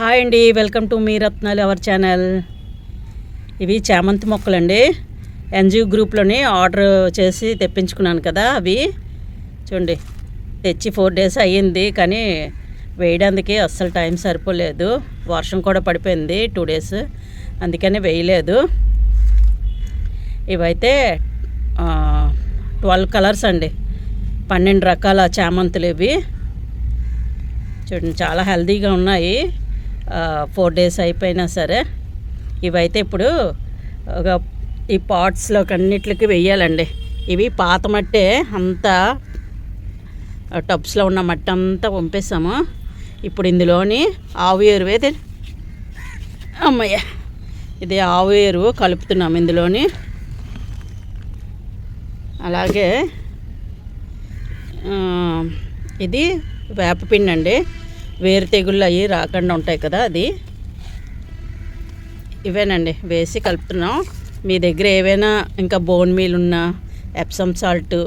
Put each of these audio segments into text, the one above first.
Hi అండి welcome to me రత్నాలు our channel. ఇవి చామంతి మొక్కలండి. ఎన్జిఓ గ్రూప్లోని ఆర్డర్ చేసి తెప్పించుకున్నాను కదా అవి. చూడండి తెచ్చి ఫోర్ డేస్ అయ్యింది కానీ వేయడానికి అస్సలు టైం సరిపోలేదు. వర్షం కూడా పడిపోయింది టూ డేస్ అందుకని వేయలేదు. ఇవైతే ట్వెల్వ్ కలర్స్ అండి. పన్నెండు రకాల చామంతులు ఇవి. చూడండి చాలా హెల్తీగా ఉన్నాయి. ఫోర్ డేస్ అయిపోయినా సరే ఇవైతే ఇప్పుడు ఒక ఈ పాట్స్లోకి అన్నిటికి వెయ్యాలండి. ఇవి పాత మట్టే అంతా టబ్స్లో ఉన్న మట్టి అంతా పంపేసాము ఇప్పుడు ఇందులోని ఆవు ఎరువు అయితే అమ్మయ్య ఇది ఆవు ఎరువు కలుపుతున్నాము ఇందులోని. అలాగే ఇది వేపపిండి అండి వేరు తెగుళ్ళు అవి రాకుండా ఉంటాయి కదా అది. ఇవేనండి వేసి కలుపుతున్నాం. మీ దగ్గర ఏవైనా ఇంకా బోన్ మీల్ ఉన్నా ఎప్సమ్ సాల్ట్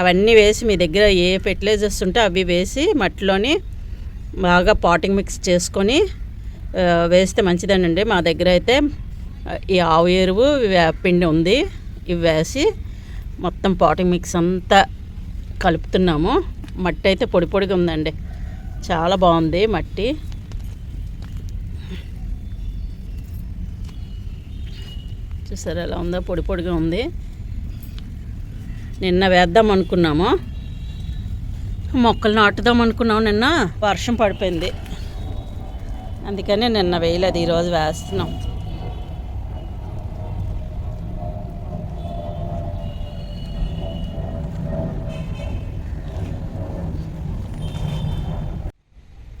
అవన్నీ వేసి మీ దగ్గర ఏ ఫెర్టిలైజర్స్ ఉంటే అవి వేసి మట్టిలోని బాగా పాటింగ్ మిక్స్ చేసుకొని వేస్తే మంచిదేనండి. మా దగ్గర అయితే ఈ ఆవు ఎరువు వేపిండి ఉంది. ఇవి వేసి మొత్తం పాటింగ్ మిక్స్ అంతా కలుపుతున్నాము. మట్టి అయితే పొడి పొడిగా ఉందండి. చాలా బాగుంది మట్టి. చూసారా ఎలా ఉందో? పొడి పొడిగా ఉంది. నిన్న వేద్దాం అనుకున్నాము. మొక్కలు నాటుదాం అనుకున్నాం నిన్న. వర్షం పడిపోయింది. అందుకని నిన్న వేయలేదు ఈరోజు వేస్తున్నాం.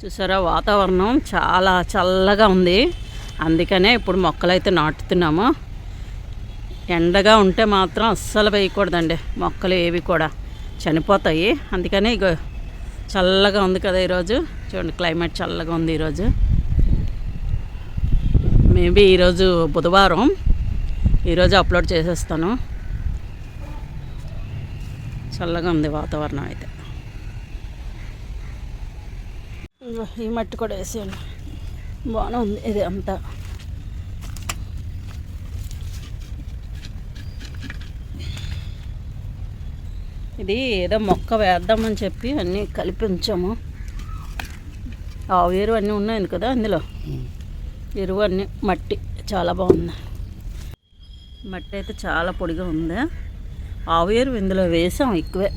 చూసారా? వాతావరణం చాలా చల్లగా ఉంది. అందుకనే ఇప్పుడు మొక్కలైతే నాటుతున్నాము. ఎండగా ఉంటే మాత్రం అస్సలు వేయకూడదండి మొక్కలు ఏవి కూడా. చనిపోతాయి. అందుకని ఇక చల్లగా ఉంది కదా ఈరోజు. చూడండి క్లైమేట్ చల్లగా ఉంది ఈరోజు. మేబీ ఈరోజు బుధవారం. ఈరోజు అప్లోడ్ చేసేస్తాను. చల్లగా ఉంది వాతావరణం అయితే. ఈ మట్టి కూడా వేసాను బాగానే ఉంది ఇది అంతా. ఇది ఏదో మొక్క వేద్దామని చెప్పి అన్నీ కలిపి ఉంచాము. ఆవు ఎరువు అన్నీ ఉన్నాయి కదా అందులో. ఎరువు అన్నీ మట్టి చాలా బాగుంది. మట్టి అయితే చాలా పొడిగా ఉంది. ఆవు ఎరువు ఇందులో వేసాం ఎక్కువే.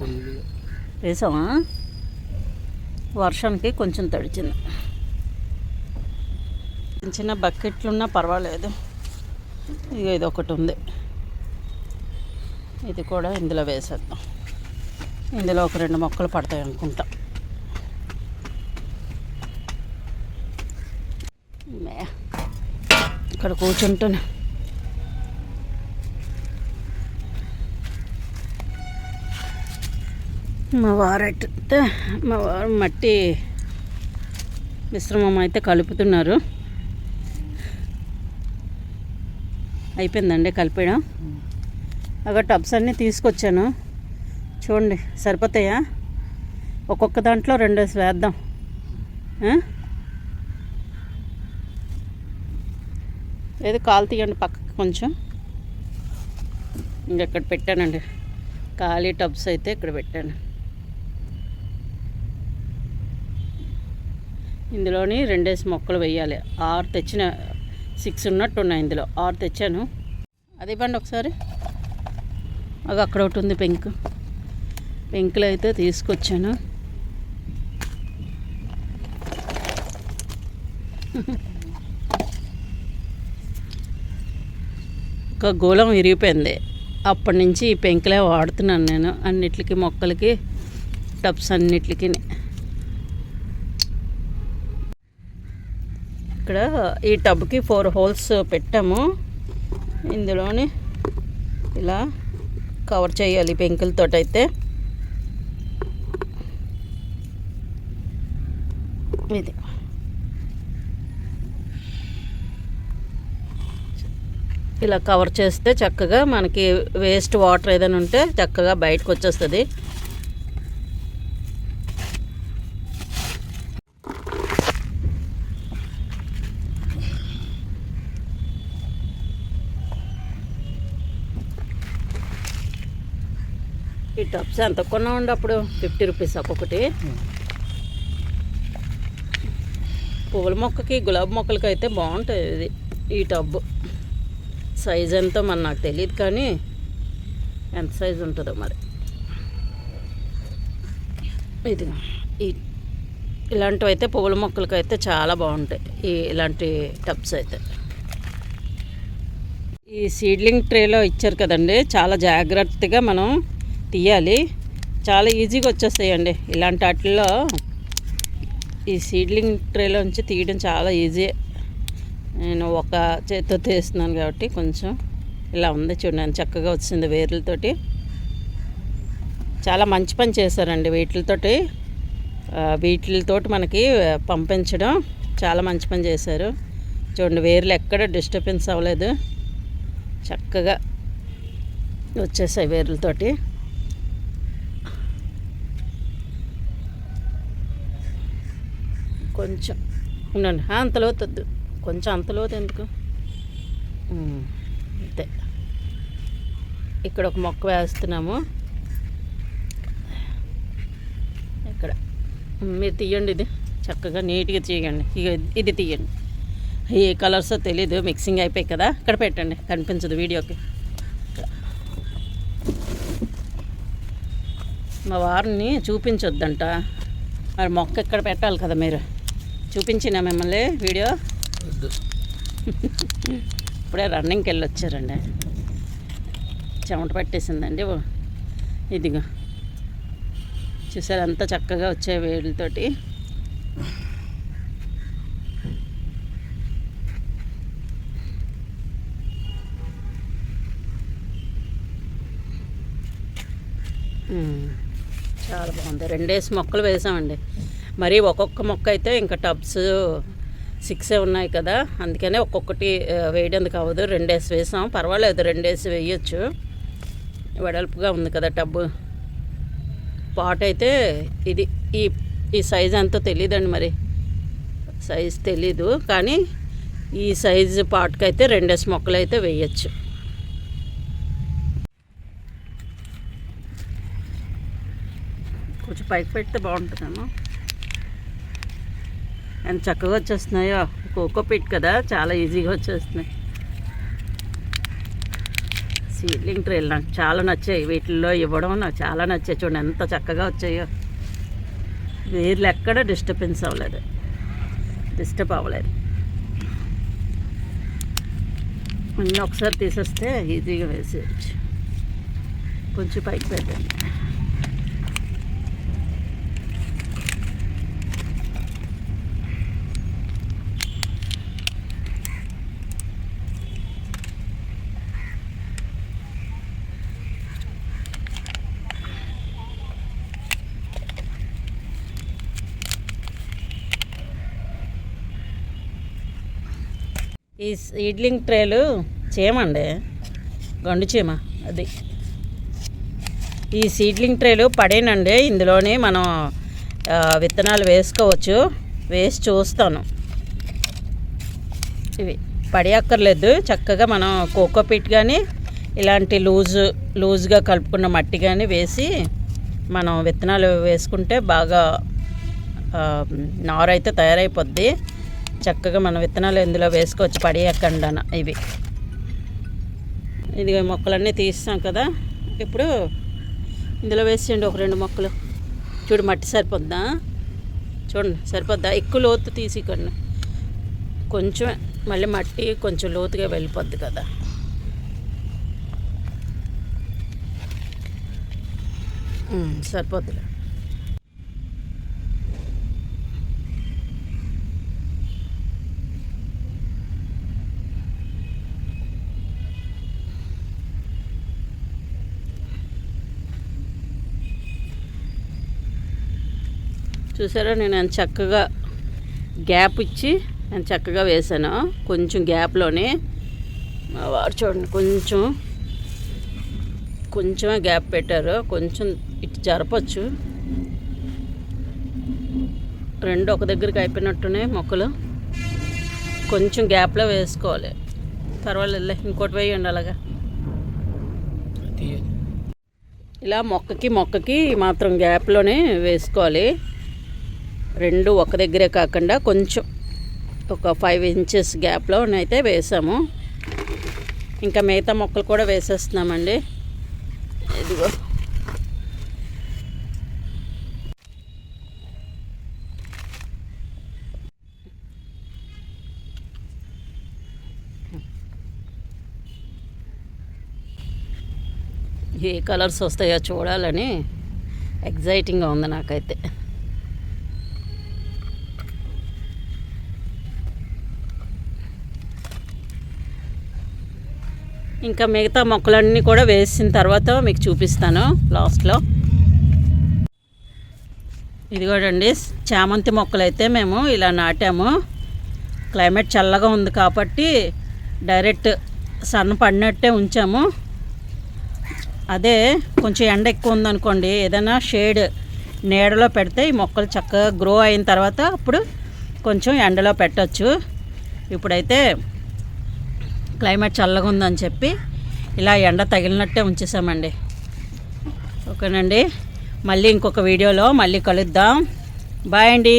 వేసామా వర్షానికి కొంచెం తడిచింది. చిన్న చిన్న బకెట్లున్నా పర్వాలేదు. ఇక ఇది ఒకటి ఉంది. ఇది కూడా ఇందులో వేసేద్దాం. ఇందులో ఒక రెండు మొక్కలు పడతాయి అనుకుంటా. ఇక్కడ కూర్చుంటాను మా వారైతే మా వారు మట్టి మిశ్రమం అయితే కలుపుతున్నారు. అయిపోయిందండి కలిపడం అక్కడ టబ్స్ అన్నీ తీసుకొచ్చాను. చూడండి సరిపోతాయా? ఒక్కొక్క దాంట్లో రెండేసి వేద్దాం. ఏదో కాలు తీయండి పక్కకి కొంచెం. ఇంకెక్కడ పెట్టానండి. ఖాళీ టబ్స్ అయితే ఇక్కడ పెట్టాను. ఇందులోని రెండేసి మొక్కలు వేయాలి ఆరు తెచ్చిన సిక్స్ ఉన్నట్టు ఉన్నాయి ఇందులో. ఆరు తెచ్చాను. అది ఇవ్వండి ఒకసారి. అది అక్కడ ఒకటి ఉంది పెంక్. పెంకులు అయితే తీసుకొచ్చాను. ఒక గోళం విరిగిపోయింది. అప్పటి నుంచి ఈ పెంకులే వాడుతున్నాను నేను. అన్నిటికి మొక్కలకి టబ్స్ అన్నిటికీ. ఇక్కడ ఈ టబ్కి ఫోర్ హోల్స్ పెట్టాము. ఇందులోని ఇలా కవర్ చేయాలి పెంకులతో అయితే ఇది. ఇలా కవర్ చేస్తే చక్కగా మనకి వేస్ట్ వాటర్ ఏదైనా ఉంటే చక్కగా బయటకు వచ్చేస్తుంది ఈ టబ్స్ ఎంత కొన్నామండి అప్పుడు? ఫిఫ్టీ రూపీస్ ఒక్కొక్కటి పువ్వుల మొక్కకి గులాబీ మొక్కలకి అయితే బాగుంటుంది ఇది ఈ టబ్బు సైజ్ ఎంతో మన నాకు తెలియదు కానీ ఎంత సైజు ఉంటుందో మరి. ఇది ఈ ఇలాంటివి అయితే పువ్వుల మొక్కలకి అయితే చాలా బాగుంటాయి ఈ ఇలాంటి టబ్స్ అయితే. ఈ సీడ్లింగ్ ట్రేలో ఇచ్చారు కదండి చాలా జాగ్రత్తగా మనం తీయాలి. చాలా ఈజీగా వచ్చేస్తాయండి. ఇలాంటి వాటిల్లో ఈ సీడ్లింగ్ ట్రేలోంచి తీయడం చాలా ఈజీ. నేను ఒక చేతితో తీస్తున్నాను కాబట్టి కొంచెం ఇలా ఉంది చూడండి. చక్కగా వచ్చింది వేర్లతోటి. చాలా మంచి పని చేశారండి వీటితోటి. వీటితోటి మనకి పంపించడం చాలా మంచి పని చేశారు. చూడండి వేర్లు ఎక్కడ డిస్టర్బెన్స్ అవ్వలేదు. చక్కగా వచ్చేసాయి వేర్లతోటి. కొంచెం. ఉండండి. అంత లోతు వద్దు. కొంచెం అంత లోతు ఎందుకు? అంతే. ఇక్కడ ఒక మొక్క వేస్తున్నాము. ఇక్కడ. మీరు తీయండి ఇది. చక్కగా నీట్గా తీయండి. ఇది తీయండి. ఏ కలర్స్ తెలీదు. మిక్సింగ్ అయిపోయి కదా. ఇక్కడ పెట్టండి. కనిపించదు వీడియోకి. ఇక్కడ. మా వారిని చూపించొద్దంట. మరి మొక్క ఇక్కడ పెట్టాలి కదా మీరు? చూపించిన మిమ్మల్ని వీడియో. ఇప్పుడే రన్నింగ్కి వెళ్ళి వచ్చారండి చెమట పట్టేసిందండి. ఇదిగో. చూసారు అంతా చక్కగా వచ్చే వేడితోటి చాలా బాగుంది. రెండేసి మొక్కలు వేసామండి. మరి ఒక్కొక్క మొక్క అయితే ఇంకా టబ్స్ సిక్సే ఉన్నాయి కదా. అందుకనే ఒక్కొక్కటి వేయడానికి అవ్వదు. రెండేసి వేసాం. పర్వాలేదు రెండేసి వేయచ్చు. వెడల్పుగా ఉంది కదా టబ్బు పాట్ అయితే ఇది ఈ ఈ సైజ్ ఎంతో తెలియదండి మరి. సైజ్ తెలీదు. కానీ ఈ సైజు పాట్కి అయితే రెండేసి మొక్కలు అయితే వేయచ్చు. కొంచెం పైకి పెడితే బాగుంటుందేమో. ఎంత చక్కగా వచ్చేస్తున్నాయో. కోకో పిట్ కదా చాలా ఈజీగా వచ్చేస్తున్నాయి. సీడ్లింగ్ ట్రైల్ నాకు చాలా నచ్చాయి. వీటిల్లో ఇవ్వడం నాకు చాలా నచ్చాయి. చూడండి ఎంత చక్కగా వచ్చాయో. వేర్లు ఎక్కడ డిస్టర్బెన్స్ అవ్వలేదు. డిస్టర్బ్ అవ్వలేదు. అన్నీ ఒకసారి తీసేస్తే ఈజీగా వేసేయచ్చు. కొంచెం పైకి పెట్టండి. ఈ సీడ్లింగ్ ట్రేలు చేయమండి గండు చీమ అది. ఈ సీడ్లింగ్ ట్రేలు పడేనండి. ఇందులోనే మనం విత్తనాలు వేసుకోవచ్చు. వేసి చూస్తాను. ఇవి పడేయక్కర్లేదు. చక్కగా మనం కోకోపీట్ కానీ ఇలాంటి లూజు లూజ్గా కలుపుకున్న మట్టి కానీ వేసి మనం విత్తనాలు వేసుకుంటే బాగా నారైతే తయారైపోద్ది. చక్కగా మన విత్తనాలు ఇందులో వేసుకోవచ్చు పడేయకుండా ఇవి. ఇది మొక్కలన్నీ తీస్తాం కదా. ఇప్పుడు ఇందులో వేసేయండి ఒక రెండు మొక్కలు. చూడు మట్టి సరిపోద్దా? చూడండి సరిపోద్దా? ఎక్కువ లోతు తీసికండి. కొంచెం మళ్ళీ మట్టి కొంచెం లోతుగా వెళ్ళిపోద్ది కదా. ఉమ్, సరిపోద్దిలే. చూసారా నేను ఎంత చక్కగా గ్యాప్ ఇచ్చి నేను చక్కగా వేసాను. కొంచెం గ్యాప్లోనే మా వారు చూడండి కొంచెం కొంచెమే గ్యాప్ పెట్టారు. కొంచెం ఇటు జరపచ్చు. రెండు ఒక దగ్గరికి అయిపోయినట్టునే మొక్కలు. కొంచెం గ్యాప్లో వేసుకోవాలి. పర్వాలేదు ఇంకోటి వేయండి అలాగా. ఇలా మొక్కకి మొక్కకి మాత్రం గ్యాప్లోనే వేసుకోవాలి. రెండు ఒక దగ్గరే కాకుండా కొంచెం ఒక ఫైవ్ ఇంచెస్ గ్యాప్లో అయితే వేసాము. ఇంకా మిగతా మొక్కలు కూడా వేసేస్తున్నామండి. ఇదిగో. ఏ కలర్స్ వస్తాయో చూడాలని ఎగ్జైటింగ్గా ఉంది నాకైతే. ఇంకా మిగతా మొక్కలన్నీ కూడా వేసిన తర్వాత మీకు చూపిస్తాను లాస్ట్లో. ఇదిగోడండి చామంతి మొక్కలు అయితే మేము ఇలా నాటాము. క్లైమేట్ చల్లగా ఉంది కాబట్టి డైరెక్ట్ సన్న పడినట్టే ఉంచాము. అదే కొంచెం ఎండ ఎక్కువ ఉందనుకోండి ఏదైనా షేడ్ నీడలో పెడితే ఈ మొక్కలు చక్కగా గ్రో అయిన తర్వాత అప్పుడు కొంచెం ఎండలో పెట్టచ్చు. ఇప్పుడైతే క్లైమేట్ చల్లగా ఉందని చెప్పి ఇలా ఎండ తగిలినట్టే ఉంచేసామండి. ఓకేనండి. మళ్ళీ ఇంకొక వీడియోలో మళ్ళీ కలుద్దాం. బాయ్ అండి.